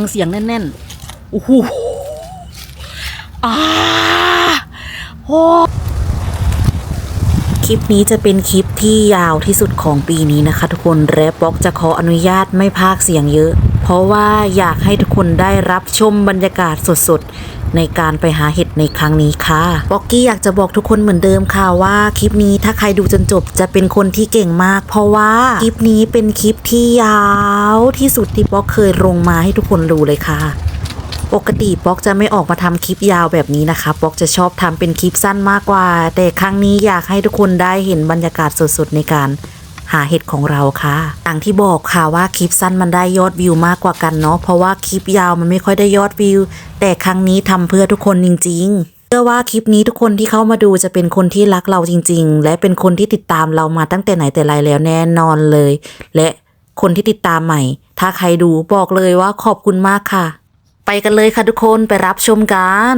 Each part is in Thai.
ังเสียงแน่นๆโอ้โหอ้าโหคลิปนี้จะเป็นคลิปที่ยาวที่สุดของปีนี้นะคะ ทุกคนแรปบ็อกจะขออนุญาตไม่พากเสียงเยอะ ราะว่าอยากให้ทุกคนได้รับชมบรรยากาศสดๆ ในการไปหาเห็ดในครั้งนี้ค่ะบ็อกกี้อยากจะบอกทุกคนเหมือนเดิมค่ะว่าคลิปนี้ถ้าใครดูจนจบจะเป็นคนที่เก่งมาก เพราะว่าคลิปนี้เป็นคลิปที่ยาวที่สุดที่บ็อกเคยลงมาให้ทุกคนดูเลยค่ะปกติป๊อกจะไม่ออกมาทำคลิปยาวแบบนี้นะคะป๊อกจะชอบทำเป็นคลิปสั้นมากกว่า แต่ครั้งนี้อยากให้ทุกคนได้เห็นบรรยากาศสดๆในการ หาเห็ดของเราค่ะอย่างที่บอกค่ะว่าคลิปสั้นมันได้ยอดวิวมากกว่ากันเนาะเพราะว่าคลิปยาวมันไม่ค่อยได้ยอดวิว แต่ครั้งนี้ทำเพื่อทุกคนจริง ๆเชื่อว่าคลิปนี้ทุกคนที่เข้ามาดูจะเป็นคนที่รักเราจริง ๆ และเป็นคนที่ติดตามเรามาตั้งแต่ไหนแต่ไรแล้วแน่นอนเลย และคนที่ติดตามใหม่ ถ้าใครดูบอกเลยว่าขอบคุณมากค่ะ ไปกันเลยค่ะทุกคนไปรับชมกัน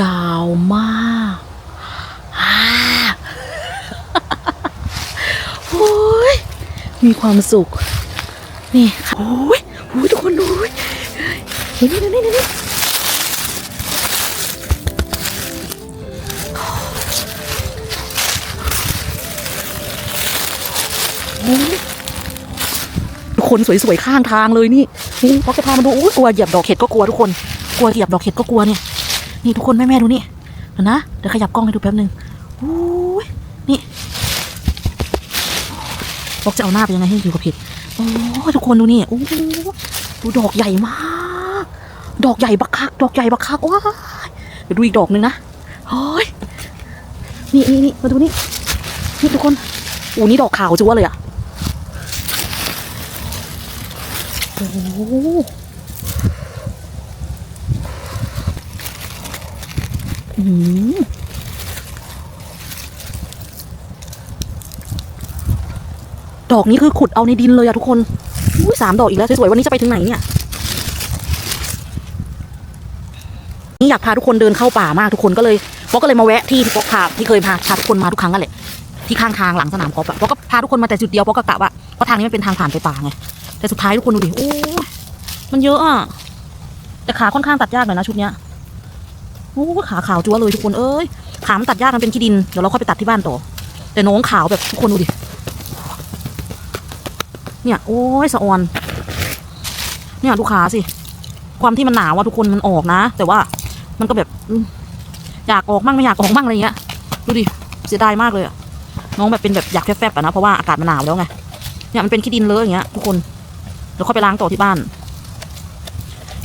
ยาวมากอ่า โอ้ย มีความสุข นี่ค่ะ โอ้ยโอ้ยทุกคนดูเฮ้ยนี่นี่นี่นี่โอ้ยทุกคนสวยๆข้างทางเลยนี่นี่พอจะพามาดูโอ้ยกลัวเหยียบดอกเห็ดก็กลัวทุกคน กลัวเหยียบดอกเห็ดก็กลัวเนี่ย นี่ทุกคนแม่แม่ๆดูนี่เดี๋ยวนะ เดี๋ยวขยับกล้องให้ดูแป๊บหนึ่งโอ้ยนี่ บอกจะเอาหน้าไปยังไงให้อยู่กับผิดโอ้ทุกคนดูนี่โอ้โหดูดอกใหญ่มาก ดอกใหญ่บักคัก ดอกใหญ่บักคักว้าเดี๋ยวดูอีกดอกหนึ่งนะโอ้ยนี่นี่นี่มาดูนี่นี่ทุกคนโอ้นี่ดอกขาวจัวเลยอะโอ้อืม ดอกนี้คือขุดเอาในดินเลยอะทุกคนอุ้ยสามดอกอีกแล้วสวยๆวันนี้จะไปถึงไหนเนี่ยนี่อยากพาทุกคนเดินเข้าป่ามากทุกคนก็เลยป๊อกก็เลยมาแวะที่ที่ป๊อกพาที่เคยพาพาทุกคนมาทุกครั้งนั่นแหละที่ข้างทางหลังสนามกอล์ฟอะป๊อกก็พาทุกคนมาแต่จุดเดียวป๊อกก็กะว่าเพราะทางนี้มันเป็นทางผ่านไปป่าไงแต่สุดท้ายทุกคนดูดิโอ้มันเยอะอะแต่ขาค่อนข้างตัดยากหน่อยนะชุดเนี้ยโอ้ขาขาวจั๊วเลยทุกคนเอ้ยขามันตัดยากมันเป็นขี้ดินเดี๋ยวเราค่อยไปตัดที่บ้านต่อแต่น้องขาวแบบทุกคนดูดิ เนี่ย โอ้ยสะออน เนี่ยดูขาสิ ความที่มันหนาวอะทุกคนมันออกนะ แต่ว่ามันก็แบบอยากออกมั่งไม่อยากออกมั่งอะไรเงี้ย ดูดิ เสียดายมากเลยอะน้องแบบเป็นแบบอยากแฟบๆอะนะ เพราะว่าอากาศมันหนาวแล้วไง เนี่ยมันเป็นขี้ดินเลอะอย่างเงี้ยทุกคน เดี๋ยวค่อยไปล้างต่อที่บ้าน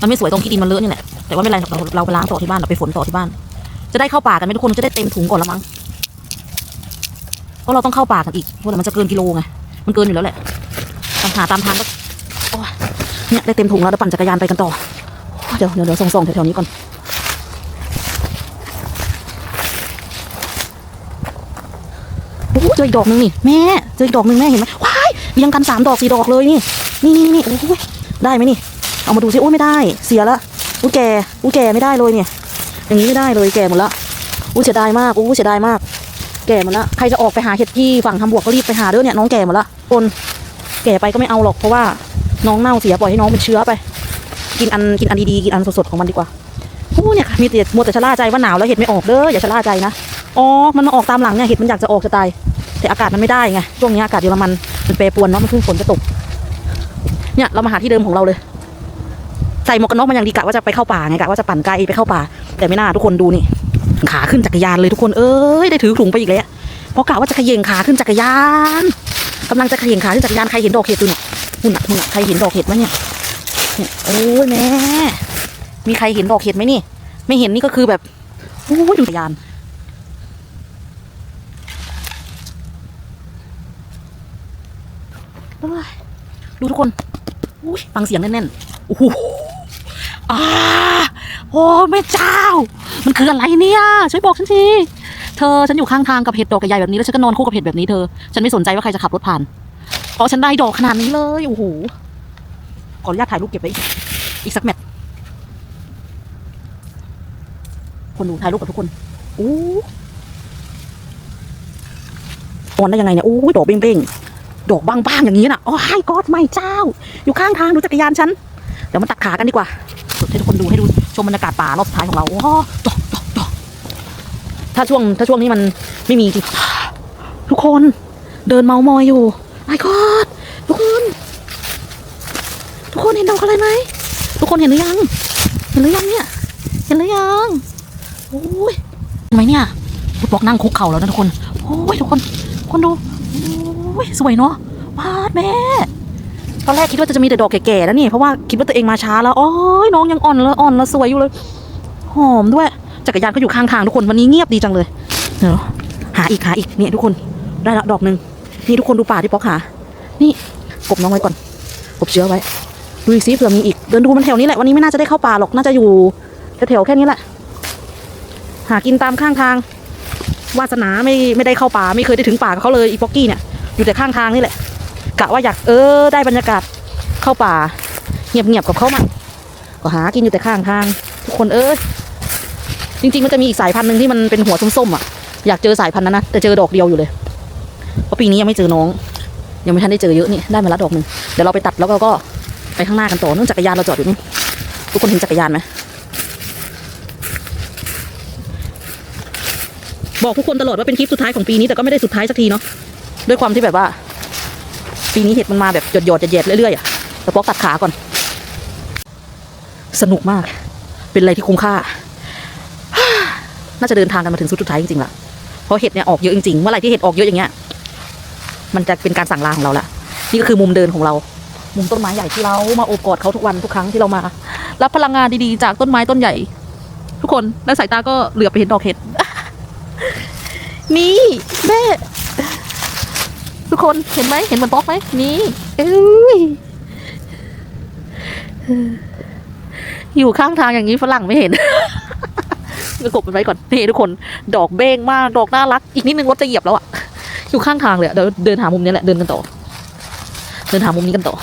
มันไม่สวยตรงขี้ดินมันเลอะนี่แหละ แต่ว่าไม่เป็นไรเราเราไปล้างต่อที่บ้านเราไปฝนต่อที่บ้าน จะได้เข้าป่ากันไหมทุกคนจะได้เต็มถุงก่อนละมั้งเพราะเราต้องเข้าป่ากันอีกเพราะมันจะเกินกิโลไง มันเกินอยู่แล้วแหละ หาตามทางก็โอ้ยเนี่ยได้เต็มถุงแล้วเดี๋ยวปั่นจักรยานไปกันต่อ เดี๋ยวเดี๋ยวๆส่องๆแถวๆนี้ก่อนโอ้เจออีกดอกหนึงนี่แม่เจออีกดอกหนึงแม่เห็นไหมว้ายเรียงกันสามดอกสี่ดอกเลยนี่นี่นี่นี่โอ้ยได้ไหมนี่เอามาดูสิโอ้ยไม่ได้ เสียละอุ้ยแกอุ้ยแกไม่ได้เลยเนี่ย อย่างนี้ไม่ได้เลยแกหมดละอู้เสียดายมากอู้เสียดายมาก แกหมดละใครจะออกไปหาเห็ดที่ฝั่งทำบวกก็รีบไปหาเด้อเนี่ยน้องแกหมดละคน ก่ไปก็ไม่เอาหรอกเพราะว่าน้องเน่าเสียปล่อยให้น้องเป็นเชื้อไป กินอันกินอันดีๆกินอันสดๆของมันดีกว่าโอ้เนี่ยค่ะมีแต่มัวแต่ชะล่าใจว่าหนาวแล้วเห็ดไม่ออกเด้ออย่าชะล่าใจนะอ๋อมันมาออกตามหลังเนี่ยเห็ดมันอยากจะออกจะตายแต่อากาศมันไม่ได้ไงช่วงนี้อากาศเยอรมันมันแปรปรวนเนาะมันเพิ่งฝนจะตก เนี่ยเรามาหาที่เดิมของเราเลยใส่หมวกกันน็อกมันอย่างดีกะว่าจะไปเข้าป่าไงกะว่าจะปั่นไกลไปเข้าป่า แต่ไม่น่าทุกคนดูนี่ ขาขึ้นจักรยานเลยทุกคนเอ้ยได้ถือถุงไปอีกแล้วเพราะกะว่าจะเขย่งขาขึ้นจักรยาน กำลังจะเขย่งขาขึ้นจักรยานใครเห็นดอกเห็ดดูเนี่ยหุ่นอะหุ่นอะใครเห็นดอกเห็ดไหมเนี่ยเนี่ยโอ้ยแม่มีใครเห็นดอกเห็ดไหมนี่ ไม่เห็นนี่ก็คือแบบโอ้ยดูจักรยานโอ้ยดูทุกคนอุ้ยฟังเสียงแน่นๆโอ้โหอ่าโอ้แม่เจ้า มันคืออะไรเนี่ย ช่วยบอกฉันที เธอฉันอยู่ข้างทางกับเห็ดดอกใหญ่แบบนี้แล้วฉันก็นอนคู่กับเห็ดแบบนี้เธอ ฉันไม่สนใจว่าใครจะขับรถผ่านเพราะฉันได้ดอกขนาดนี้เลยโอ้โหขออนุญาตถ่ายรูปเก็บไว้อีกอีกสักแมทคนดูถ่ายรูปกับทุกคนอู้ออนได้ยังไงเนี่ยอู้ยดอกเบ้งๆดอกบางๆอย่างนี้น่ะโอ้ยกอดไม่เจ้า อยู่ข้างทางดูจักรยานฉันเดี๋ยวมาตัดขากันดีกว่าให้ทุกคนดูให้ดูชมบรรยากาศป่ารอบสุดท้ายของเราโอ้ ถ้าช่วงถ้าช่วงนี้มันไม่มีจริงทุกคนเดินเมามอยอยู่ไอ้กอดทุกคน ทุกคนเห็นดอกอะไรไหมทุกคนเห็นหรือยัง เห็นหรือยังเนี่ย เห็นหรือยังโอ้ยเห็นไหมเนี่ยลูกบอกนั่งคุกเข่าแล้วนะทุกคนโอ้ยทุกคนคนดูโอ้ยสวยเนาะพาดแม่ตอนแรกคิดว่าจะมีแต่ดอกแก่ๆแล้วนี่เพราะว่าคิดว่าตัวเองมาช้าแล้วโอ้ยน้องยังอ่อนแล้วอ่อนแล้วสวยอยู่เลย หอมด้วย จักรยานก็อยู่ข้างทางทุกคนวันนี้เงียบดีจังเลยเดี๋ยวหาอีกหาอีกเนี่ยทุกคนได้ละดอกหนึ่งนี่ทุกคนดูป่าที่ป๊อกหา นี่กบน้องไว้ก่อนกบเชื้อไว้ ดูอีกซิเผื่อมีอีกเดินดูมันแถวนี้แหละวันนี้ไม่น่าจะได้เข้าป่าหรอกน่าจะอยู่แถวๆแค่นี้แหละ หากินตามข้างทาง วาสนาไม่ไม่ได้เข้าป่าไม่เคยได้ถึงป่ากับเขาเลยอีป๊อกกี้เนี่ยอยู่แต่ข้างทางนี่แหละกะว่าอยากเออได้บรรยากาศเข้าป่า เงียบๆกับเขามาก็หากินอยู่แต่ข้างทาง ทุกคนเออ จริงๆมันจะมีอีกสายพันธุ์หนึ่งที่มันเป็นหัวส้มๆอะอยากเจอสายพันธุ์นั้นนะแต่เจอดอกเดียวอยู่เลยเพราะปีนี้ยังไม่เจอน้อง ยังไม่ทันได้เจอเยอะนี่ได้มาละดอกหนึ่งเดี๋ยวเราไปตัดแล้วก็ก็ไปข้างหน้ากันต่อนู่นจักรยานเราจอดอยู่นี่ทุกคนเห็นจักรยานไหมบอกทุกคนตลอดว่าเป็นคลิปสุดท้ายของปีนี้แต่ก็ไม่ได้สุดท้ายสักทีเนาะด้วยความที่แบบว่า ปีนี้เห็ดมันมาแบบหยดหยดๆแยดเรื่อยๆอะแต่ปอกตัดขาก่อน สนุกมาก เป็นอะไรที่คุ้มค่า น่าจะเดินทางกันมาถึงสุดสุดท้ายจริงๆล่ะเพราะเห็ดเนี่ยออกเยอะจริงๆเมื่อไหร่ที่เห็ดออกเยอะอย่างเงี้ย มันจะเป็นการสั่งลาของเราละนี่ก็คือมุมเดินของเรา มุมต้นไม้ใหญ่ที่เรามาโอบกอดเขาทุกวันทุกครั้งที่เรามารับพลังงานดีๆจากต้นไม้ต้นใหญ่ ทุกคนแล้วสายตาก็เหลือบไปเห็นดอกเห็ดนี่แม่ทุกคนเห็นไหมเห็นเหมือนบล็อกไหมนี่เอ้ยอยู่ข้างทางอย่างนี้ฝรั่งไม่เห็น กบมันไว้ก่อนนี่ทุกคนดอกเบ้งมากดอกน่ารัก อีกนิดนึงรถจะเหยียบแล้วอะอยู่ข้างทางเลยเดี๋ยวเดินหามุมนี้แหละเดินกันต่อ เดินหามุมนี้กันต่อ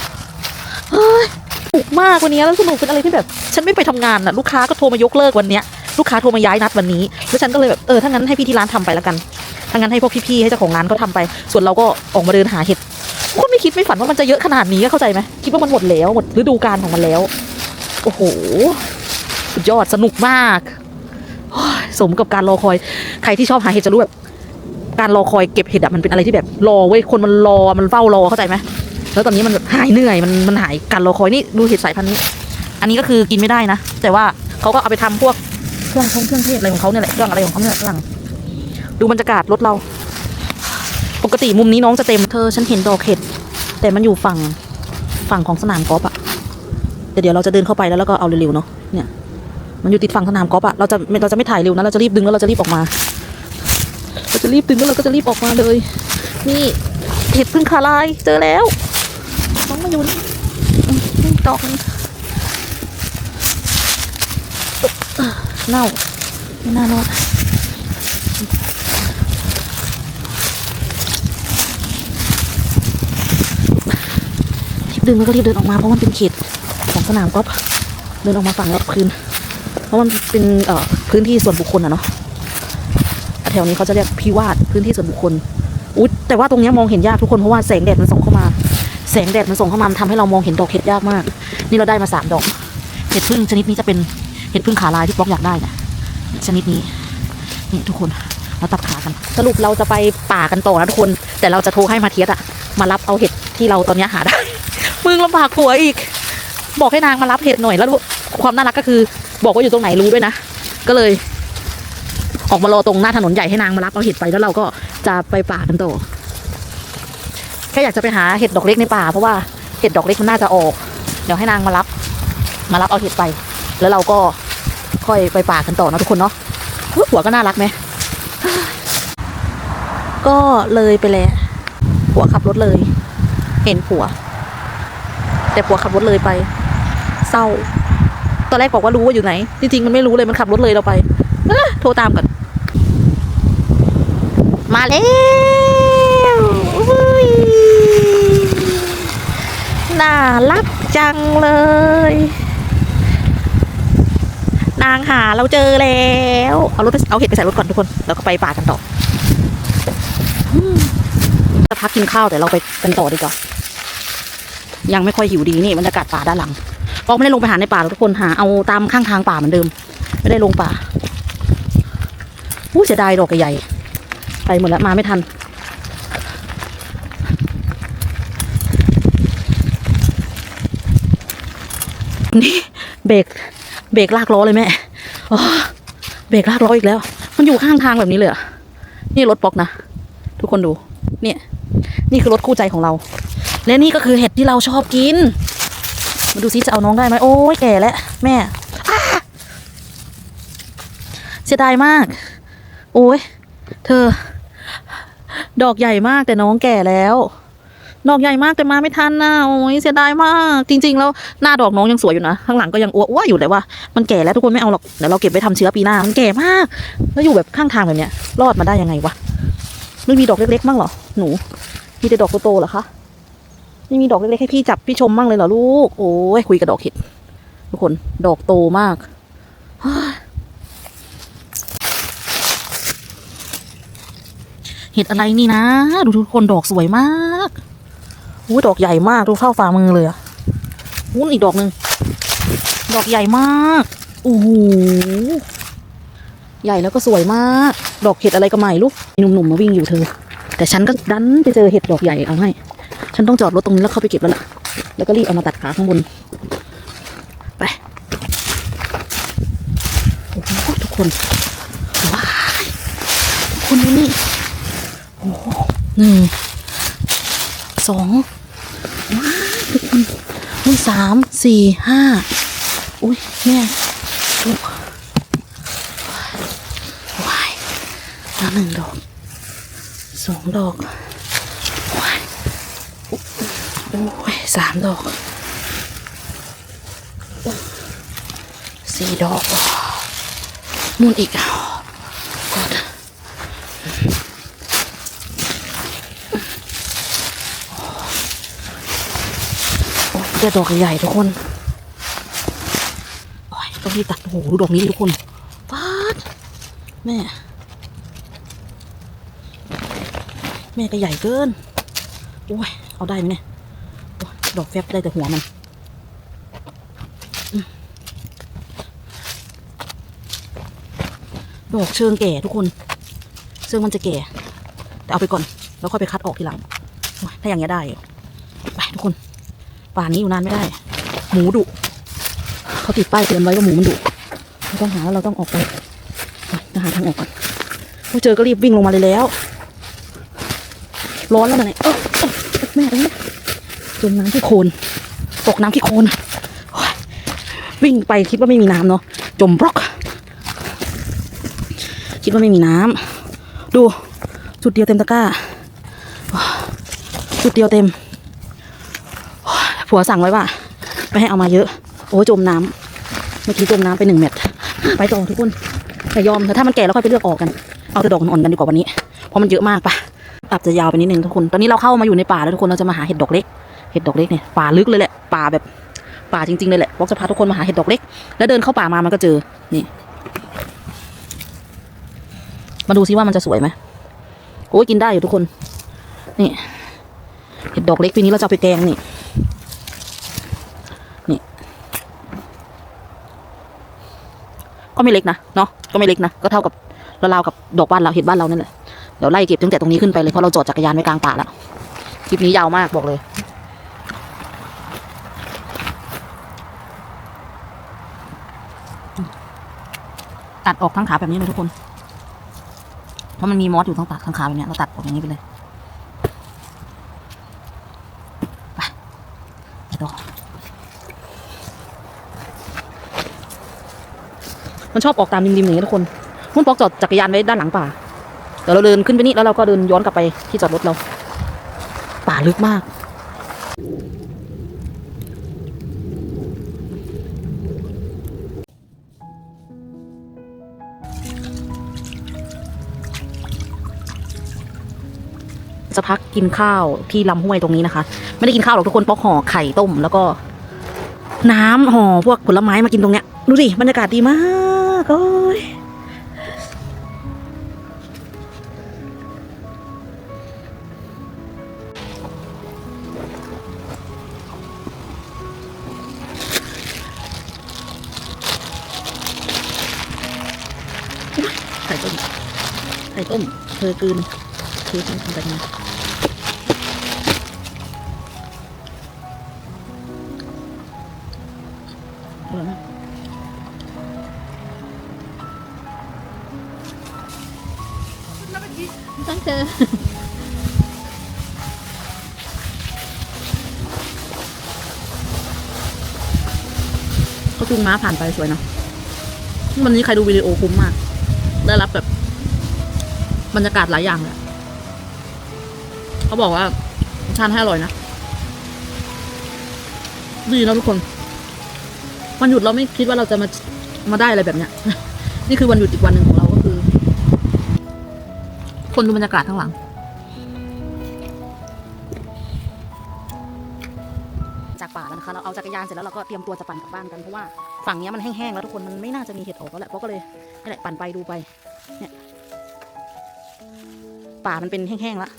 เฮ้ยสนุกมากวันนี้แล้วสนุกเป็นอะไรที่แบบ ฉันไม่ไปทำงานน่ะลูกค้าก็โทรมายกเลิกวันเนี้ยลูกค้าโทรมาย้ายนัดวันนี้แล้วฉันก็เลยแบบเออถ้างั้นให้พี่ที่ร้านทำไปแล้วกันถ้างั้นให้พวกพี่ๆให้เจ้าของร้านก็ทำไป ส่วนเราก็ออกมาเดินหาเห็ดโคนไม่คิดไม่ฝันว่ามันจะเยอะขนาดนี้เข้าใจไหมคิดว่ามันหมดแล้วหมดฤดูกาลของมันแล้ว โอ้โหสุดยอดสนุกมาก สมกับการรอคอย ใครที่ชอบหาเห็ดจะรู้แบบ การรอคอยเก็บเห็ดอะมันเป็นอะไรที่แบบรอเว้ยคนมันรอมันเฝ้ารอเข้าใจไหมแล้วตอนนี้มันแบบหายเหนื่อยมันมันหายการรอคอยนี่ดูเห็ดสายพันธุ์นี้ อันนี้ก็คือกินไม่ได้นะ แต่ว่าเขาก็เอาไปทำพวกเครื่องทงเครื่องเทศอะไรของเขาเนี่ยแหละเครื่องอะไรของเขาเนี่ยฝรั่งดูบรรยากาศรถเรา ปกติมุมนี้น้องจะเต็มเธอฉันเห็นดอกเห็ดแต่มันอยู่ฝั่งฝั่งของสนามกอล์ฟอะแต่เดี๋ยวเราจะเดินเข้าไปแล้วแล้วก็เอาเร็วๆเนาะเนี่ย มันอยู่ติดฝั่งสนามกอล์ฟอะเราจะเราจะไม่ถ่ายเร็วนะเราจะรีบดึงแล้วเราจะรีบออกมา เราจะรีบดึงแล้วเราก็จะรีบออกมาเลย นี่เห็ดพึ่งขาลายเจอแล้วน้องมาอยู่นี่อืมนี่ดอกนึงเน่าไม่น่ารอดรีบดึงแล้วก็รีบเดินออกมาเพราะมันเป็นเขตของสนามกอล์ฟเดินออกมาฝั่งแรกพื้น ราะมันเป็นเอ่อพื้นที่ส่วนบุคคลอะเนาะแถวนี้เขาจะเรียกพิวาทพื้นที่ส่วนบุคคลอุ๊ยแต่ว่าตรงนี้มองเห็นยากทุกคนเพราะว่าแสงแดดมันส่องเข้ามา แสงแดดมันส่องเข้ามามันทำให้เรามองเห็นดอกเห็ดยากมาก นี่เราได้มาสามดอกเห็ดพึ่งชนิดนี้จะเป็นเห็ดพึ่งขาลายที่ป๊อกอยากได้นะชนิดนี้นี่ทุกคนเราตัดขากัน สรุปเราจะไปป่ากันต่อนะทุกคน แต่เราจะโทรให้มาเทียสอะมารับเอาเห็ดที่เราตอนนี้หาได้มึงลำบากผัวอีก บอกให้นางมารับเห็ดหน่อยแล้วความน่ารักก็คือ บอกว่าอยู่ตรงไหนรู้ด้วยนะ ก็เลย ออกมารอตรงหน้าถนนใหญ่ให้นางมารับเอาเห็ดไปแล้วเราก็จะไปป่ากันต่อแค่อยากจะไปหาเห็ดดอกเล็กในป่าเพราะว่าเห็ดดอกเล็กมันน่าจะออก เดี๋ยวให้นางมารับ มารับเอาเห็ดไป แล้วเราก็ค่อยไปป่ากันต่อนะทุกคนเนาะหัวก็น่ารักไหมก็เลยไปแล้วผัวขับรถเลย เห็นผัว แต่ผัวขับรถเลยไป เศร้า ตอนแรกบอกว่ารู้ว่าอยู่ไหน จริงๆมันไม่รู้เลยมันขับรถเลยเราไปเอ้อโทรตามกันมาแล้วน่ารักจังเลย นางหาเราเจอแล้ว เอารถไปเอาเห็ดไปใส่รถก่อนทุกคนแล้วก็ไปป่ากันต่อจะพักกินข้าวแต่เราไปกันต่อดีกว่า ยังไม่ค่อยหิวดีนี่บรรยากาศป่าด้านหลัง ออกไม่ได้ลงไปหาในป่าหรอกทุกคนหาเอาตามข้างทางป่าเหมือนเดิม ไม่ได้ลงป่าอู้เสียดายดอกใหญ่ไปหมดแล้วมาไม่ทัน นี่เบรกเบรกลากล้อเลยแม่เบรกลากล้ออีกแล้ว มันอยู่ข้างทางแบบนี้เลยนี่รถป๊อกนะ ทุกคนดู เนี่ย นี่คือรถคู่ใจของเรา และนี่ก็คือเห็ดที่เราชอบกิน มาดูซิจะเอาน้องได้ไหมโอ้ยแก่แล้วแม่เสียดายมาก โอ้ยเธอ ดอกใหญ่มากแต่น้องแก่แล้ว ดอกใหญ่มากแต่มาไม่ทันนะโอ้ยเสียดายมาก จริง ๆ แล้วหน้าดอกน้องยังสวยอยู่นะข้างหลังก็ยังอ้วๆอยู่แต่ว่า มันแก่แล้วทุกคนไม่เอาหรอกเดี๋ยวเราเก็บไว้ทำเชื้อปีหน้า มันแก่มาก แล้วอยู่แบบข้างทางแบบเนี้ยรอดมาได้ยังไงวะไม่มีดอกเล็กๆบ้างเหรอหนู มีแต่ดอกโตๆเหรอคะ ไม่มีดอกเล็กๆให้พี่จับพี่ชมบ้างเลยเหรอลูก โอ้ยคุยกับดอกเห็ดทุกคนดอกโตมากเห็ดอะไรนี่นะ ดูทุกคนดอกสวยมากอู้ดอกใหญ่มากดูเข้าฝ่ามือเลยอะอู้อีกดอกหนึ่งดอกใหญ่มากโอ้โหใหญ่แล้วก็สวยมาก ดอกเห็ดอะไรก็ไม่รู้หนุ่มๆมาวิ่งอยู่เธอ แต่ฉันก็ดันไปเจอเห็ดดอกใหญ่เอาให้ ฉันต้องจอดรถตรงนี้แล้วเข้าไปเก็บแล้วล่ะ แล้วก็รีบเอามาตัดขาข้างบน ไปโอ้โหทุกคนว้ายคนดูนี่โอ้โหหนึ่งสองว้ายทุกคนนี่สามสี่ห้าอุ้ยแม่ลูกว้ายแล้วหนึ่งดอกสองดอก อ้ยสามดอกสี่ดอกนู่นอีกอะกดโอ้ยแต่ดอกใหญ่ทุกคนโอ้ยต้องรีบตัดโอ้โหดูดอกนี้ทุกคนฟาดแม่ แม่ก็ใหญ่เกินโอ้ยเอาได้ไหมเนี่ย ดอกแฟบได้แต่หัวมันดอกเชิงแก่ทุกคนเชิงมันจะแก่ แต่เอาไปก่อน แล้วค่อยไปคัดออกทีหลัง ถ้าอย่างเงี้ยได้ ไปทุกคน ป่านนี้อยู่นานไม่ได้ หมูดุเขาติดป้ายเตือนไว้ว่าหมูมันดุเราต้องหาแล้วเราต้องออกไปไปหาทางออกก่อนพอเจอก็รีบวิ่งลงมาเลยแล้ว ร้อนแล้วนะเนี่ยแม่เอ้ย จมน้ำที่โคลนตกน้ำที่โคลนวิ่งไปคิดว่าไม่มีน้ำเนาะจมบล็อก คิดว่าไม่มีน้ำดูจุดเดียวเต็มตะกร้าจุดเดียวเต็มผัวสั่งไว้ว่าไม่ให้เอามาเยอะ โอ้จมน้ำเมื่อกี้จมน้ำไปหนึ่งเม็ดไปต่อทุกคนแต่ยอมแต่ถ้ามันแก่แล้วค่อยไปเลือกออกกัน เอาแต่ดอกอ่อนกันดีกว่าวันนี้ เพราะมันเยอะมากปะอาจจะยาวไปนิดนึงทุกคน ตอนนี้เราเข้ามาอยู่ในป่าแล้วทุกคนเราจะมาหาเห็ดดอกเล็ก เห็ดดอกเล็กเนี่ยป่าลึกเลยแหละป่าแบบป่าจริงๆเลยแหละบอกจะพาทุกคนมาหาเห็ดดอกเล็ก แล้วเดินเข้าป่ามามันก็เจอนี่ มาดูซิว่ามันจะสวยไหมโอ้ยกินได้อยู่ทุกคน นี่ เห็ดดอกเล็กปีนี้เราจะไปแกงนี่นี่ ก็ไม่เล็กนะเนาะก็ไม่เล็กนะก็เท่ากับแล้วราวกับดอกบ้านเราเห็ดบ้านเรานั่นแหละเดี๋ยวไล่เก็บตั้งแต่ตรงนี้ขึ้นไปเลยเพราะเราจอดจักรยานไว้กลางป่าแล้วคลิปนี้ยาวมากบอกเลย ตัดออกทั้งขาแบบนี้เลยทุกคน เพราะมันมีมอสอยู่ทั้งตัดทั้งขาแบบนี้เราตัดออกอย่างนี้ไปเลยไปไปต่อมันชอบออกตามริมๆอย่างนี้ทุกคนมุ่นปอกจอดจักรยานไว้ด้านหลังป่าเดี๋ยวเราเดินขึ้นไปนี่แล้วเราก็เดินย้อนกลับไปที่จอดรถเรา ป่าลึกมาก จะพักกินข้าวที่ลำห้วยตรงนี้นะคะ ไม่ได้กินข้าวหรอกทุกคนปอกห่อไข่ต้ม แล้วก็ น้ำห่อพวกผลไม้มากินตรงเนี้ยดูสิบรรยากาศดีมากโอ้ยไข่ต้มไข่ต้มเธอกืนเททิ้งทำแบบนี้าผ่านไปสวยเนะวันนี้ใครดูวิดีโอคุ้มมาก ได้รับแบบบรรยากาศหลายอย่างเลยอะเขาบอกว่าทานให้อร่อยนะ ดีนะทุกคน วันหยุดเราไม่คิดว่าเราจะมามาได้อะไรแบบเนี้ย นี่คือวันหยุดอีกวันหนึ่งของเราก็คือ คนดูบรรยากาศข้างหลัง ยานเสร็จแล้วเราก็เตรียมตัวจะปั่นกลับบ้านกันเพราะว่าฝั่งนี้มันแห้งๆแล้วทุกคนมันไม่น่าจะมีเห็ดออกแล้วแหละเพราะก็เลยนี่แหละปั่นไปดูไปเนี่ยป่ามันเป็นแห้งๆแล้ว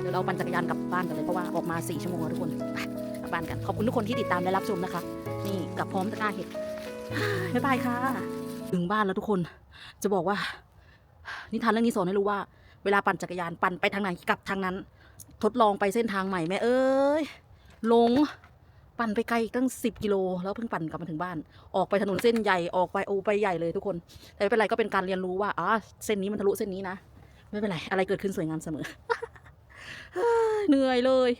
เดี๋ยวเราปั่นจักรยานกลับบ้านกันเลยเพราะว่าออกมาสี่ชั่วโมงแล้วทุกคนไปกลับบ้านกันขอบคุณทุกคนที่ติดตามและรับชมนะคะ นี่กลับพร้อมตะกร้าเห็ดบ๊ายบายค่ะถึงบ้านแล้วทุกคนจะบอกว่านิทานเรื่องนี้สอนให้รู้ว่าเวลาปั่นจักรยานปั่นไปทางไหนกลับทางนั้น ทดลองไปเส้นทางใหม่แม่เอ้ยหลง ปั่นไปไกลอีกตั้งสิบกิโล แล้วเพิ่งปั่นกลับมาถึงบ้าน ออกไปถนนเส้นใหญ่ออกไปโอไปใหญ่เลยทุกคน แต่ไม่เป็นไรก็เป็นการเรียนรู้ว่าอ๋อเส้นนี้มันทะลุเส้นนี้นะ ไม่เป็นไร อะไรเกิดขึ้นสวยงามเสมอเหนื่อยเลย